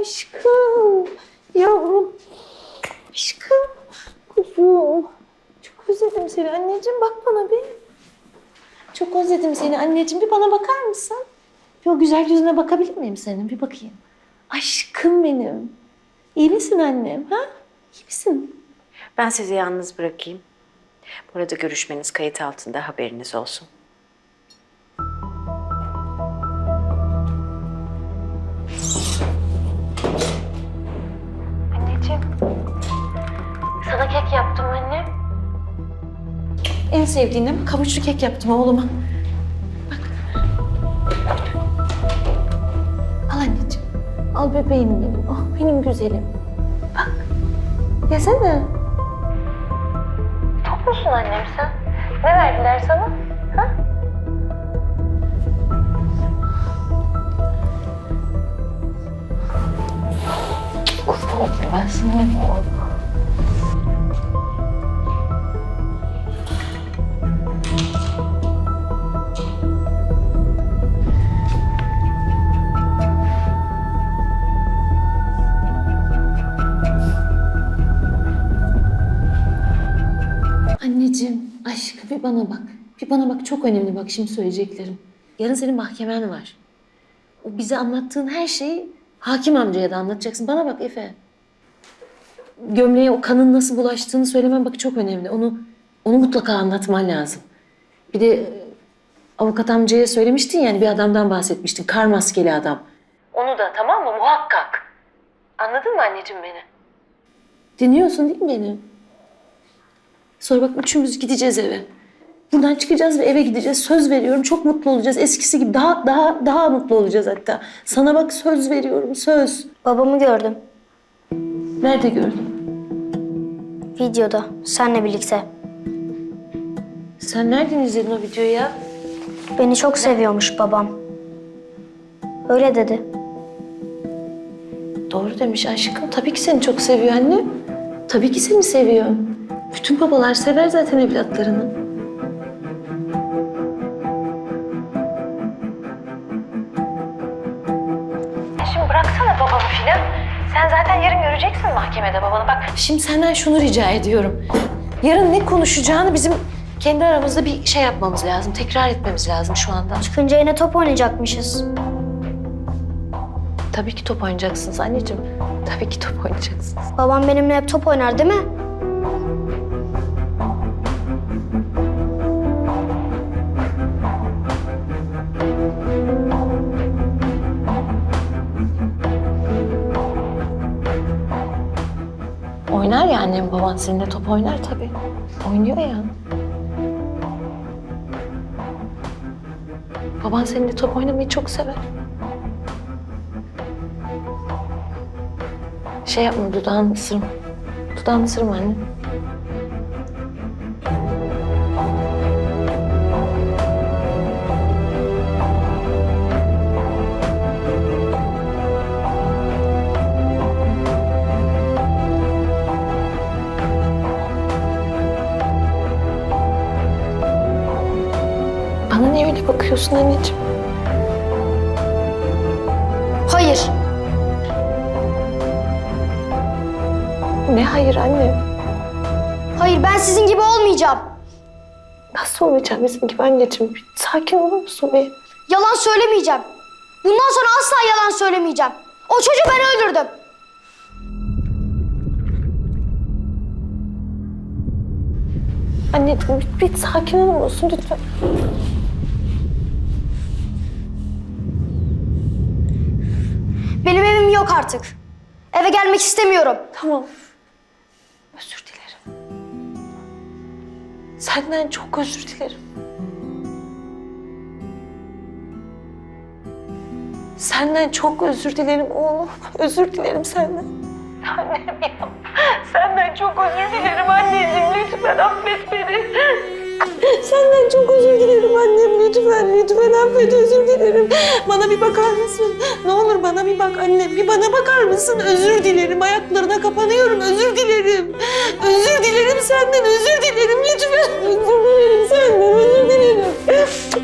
aşkım. Yavrum. Aşkım. Kuzum. Çok özledim seni anneciğim. Bak bana bir. Çok özledim seni anneciğim. Bir bana bakar mısın? Bir o güzel yüzüne bakabilir miyim senin? Bir bakayım. Aşkım benim. İyi misin annem? Ha? İyi misin? Ben sizi yalnız bırakayım. Burada görüşmeniz kayıt altında haberiniz olsun. En sevdiğim kavuçlu kek yaptım oğluma. Bak. Al anneciğim. Al bebeğim benim. Oh benim güzelim. Bak. Yesene. Tok musun annem sen? Ne verdiler sana? Ha? Kuzum ben sana Anneciğim, bir bana bak. Bir bana bak çok önemli bak şimdi söyleyeceklerim. Yarın senin mahkemen var. O bize anlattığın her şeyi hakim amcaya da anlatacaksın. Bana bak Efe. Gömleğe o kanın nasıl bulaştığını söylemen bak çok önemli. Onu onu mutlaka anlatman lazım. Bir de e, avukat amcaya söylemiştin yani bir adamdan bahsetmiştin. Kar maskeli adam. Onu da tamam mı? Muhakkak. Anladın mı anneciğim beni? Dinliyorsun değil mi beni? Sonra bak üçümüz gideceğiz eve. Buradan çıkacağız ve eve gideceğiz. Söz veriyorum çok mutlu olacağız. Eskisi gibi daha daha daha mutlu olacağız hatta. Sana bak söz veriyorum söz. Babamı gördüm. Nerede gördün? Videoda. Senle birlikte. Sen nereden izledin o videoyu ya? Beni çok seviyormuş babam. Öyle dedi. Doğru demiş aşkım. Tabii ki seni çok seviyor anne. Tabii ki seni seviyor. Bütün babalar sever zaten evlatlarını. Filan. Sen zaten yarın göreceksin mahkemede babanı. Bak şimdi senden şunu rica ediyorum. Yarın ne konuşacağını bizim kendi aramızda bir şey yapmamız lazım. Tekrar etmemiz lazım şu anda. Çıkınca yine top oynayacakmışız. Tabii ki top oynayacaksınız anneciğim. Tabii ki top oynayacaksınız. Babam benimle hep top oynar değil mi? Ya annem baban seninle top oynar tabii. Oynuyor ya. Baban seninle top oynamayı çok sever. Şey yapma dudağını ısırma. Dudağını ısırma anne. Bana niye öyle bakıyorsun anneciğim? Hayır. Ne hayır anne? Hayır ben sizin gibi olmayacağım. Nasıl olacağım bizim gibi anneciğim? Bir sakin olur musun bir? Yalan söylemeyeceğim. Bundan sonra asla yalan söylemeyeceğim. O çocuğu ben öldürdüm. Anneciğim bir, bir sakin olur musun lütfen? Artık. Eve gelmek istemiyorum. Tamam. Özür dilerim. Senden çok özür dilerim. Senden çok özür dilerim oğlum. Özür dilerim senden. Annem ya. Senden çok özür dilerim anneciğim. Lütfen affet beni. Senden çok özür dilerim annem. Lütfen, lütfen affet özür dilerim. Bana bir bakar mısın? Ne olur bana bir bak annem. Bir bana bakar mısın? Özür dilerim. Ayaklarına kapanıyorum. Özür dilerim. Özür dilerim senden. Özür dilerim. Lütfen. Özür dilerim senden. Özür dilerim.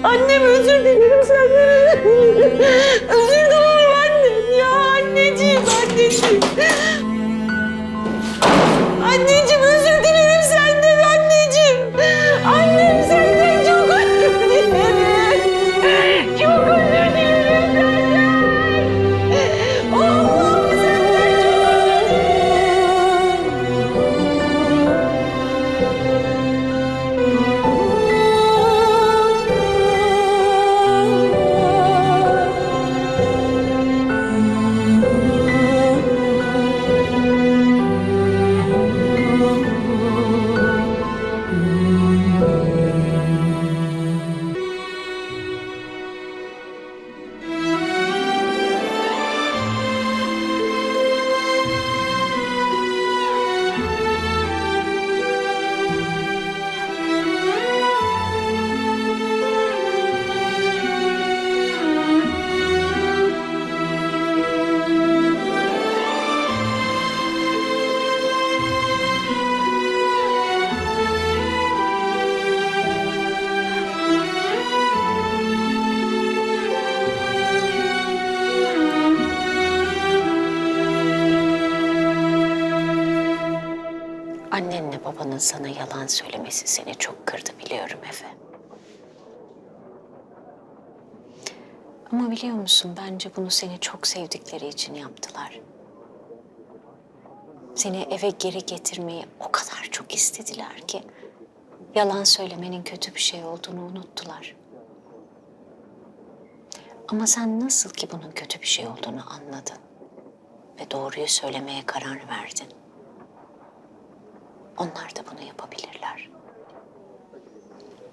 Annem özür dilerim senden. Özür dilerim annem ya. Anneciğim. Anneciğim. Yalan söylemesi seni çok kırdı biliyorum Efe. Ama biliyor musun bence bunu seni çok sevdikleri için yaptılar. Seni eve geri getirmeyi o kadar çok istediler ki yalan söylemenin kötü bir şey olduğunu unuttular. Ama sen nasıl ki bunun kötü bir şey olduğunu anladın ve doğruyu söylemeye karar verdin. Onlar da bunu yapabilirler.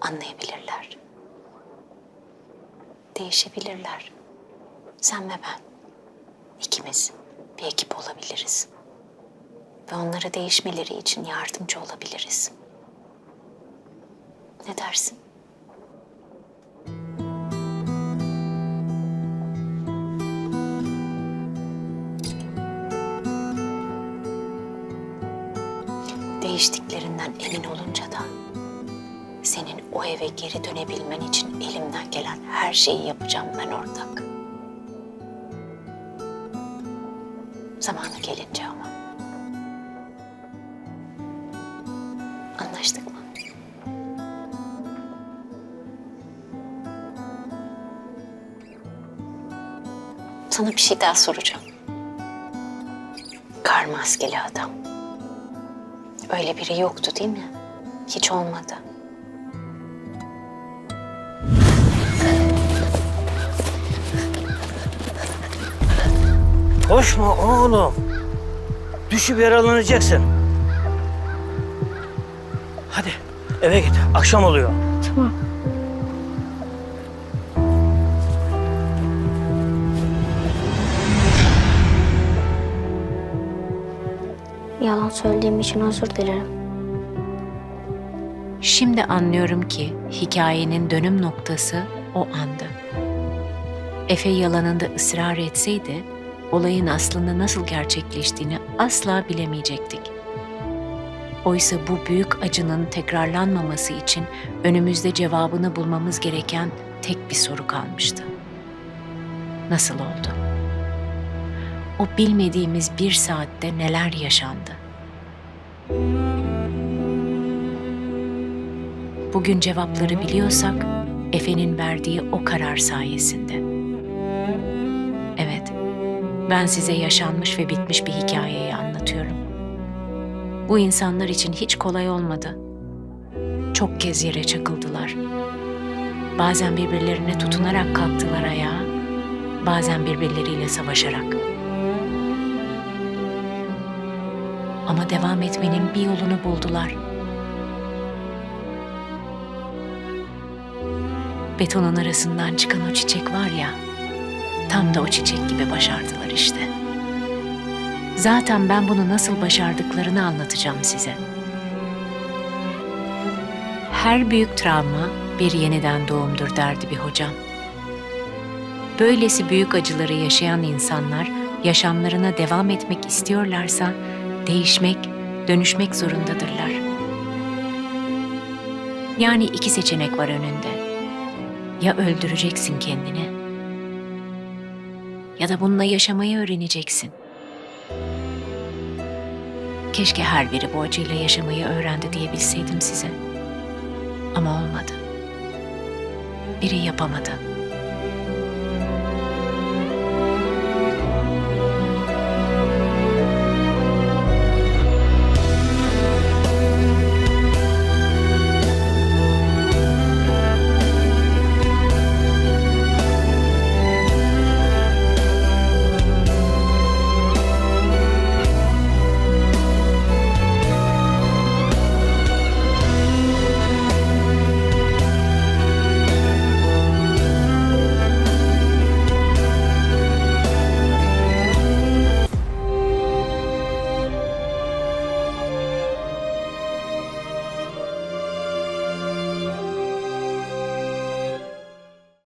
Anlayabilirler. Değişebilirler. Sen ve ben. ikimiz bir ekip olabiliriz. Ve onlara değişmeleri için yardımcı olabiliriz. Ne dersin? Emin olunca da senin o eve geri dönebilmen için elimden gelen her şeyi yapacağım ben ortak. Zamanı gelince ama. Anlaştık mı? Sana bir şey daha soracağım. Kar maskeli adam. Öyle biri yoktu değil mi? Hiç olmadı. Koşma oğlum. Düşüp yaralanacaksın. Hadi eve git. Akşam oluyor. Yalan söylediğim için özür dilerim. Şimdi anlıyorum ki hikayenin dönüm noktası o andı. Efe yalanında ısrar etseydi, olayın aslında nasıl gerçekleştiğini asla bilemeyecektik. Oysa bu büyük acının tekrarlanmaması için önümüzde cevabını bulmamız gereken tek bir soru kalmıştı. Nasıl oldu? O bilmediğimiz bir saatte neler yaşandı? Bugün cevapları biliyorsak Efe'nin verdiği o karar sayesinde. Evet, ben size yaşanmış ve bitmiş bir hikayeyi anlatıyorum. Bu insanlar için hiç kolay olmadı. Çok kez yere çakıldılar. Bazen birbirlerine tutunarak kalktılar ayağa, bazen birbirleriyle savaşarak. Ama devam etmenin bir yolunu buldular. Betonun arasından çıkan o çiçek var ya, tam da o çiçek gibi başardılar işte. Zaten ben bunu nasıl başardıklarını anlatacağım size. Her büyük travma bir yeniden doğumdur derdi bir hocam. Böylesi büyük acıları yaşayan insanlar yaşamlarına devam etmek istiyorlarsa değişmek, dönüşmek zorundadırlar. Yani iki seçenek var önünde. Ya öldüreceksin kendini ya da bununla yaşamayı öğreneceksin. Keşke her biri bu acıyla yaşamayı öğrendi diyebilseydim size. Ama olmadı. Biri yapamadı.